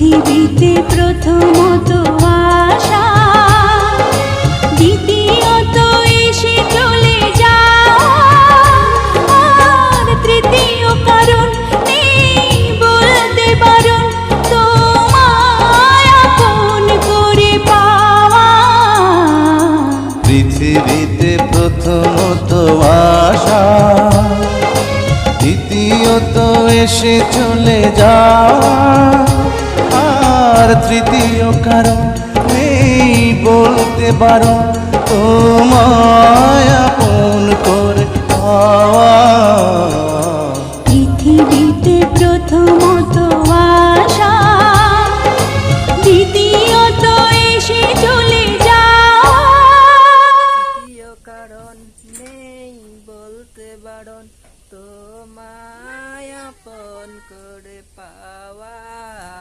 পৃথিবীতে প্রথমত আশা দ্বিতীয়ত এসে চলে আর তৃতীয় কারণ নেই বলতে পাওয়া। পৃথিবীতে প্রথমত আশা দ্বিতীয়ত এসে চলে যাওয়া। আর তৃতীয় কারণ নেই বলতে পারো। তোমায় আপন করে পাওয়া। পৃথিবীতে প্রথমত তৃতীয় কারণ বলতে তোমায় আপন করে পাওয়া।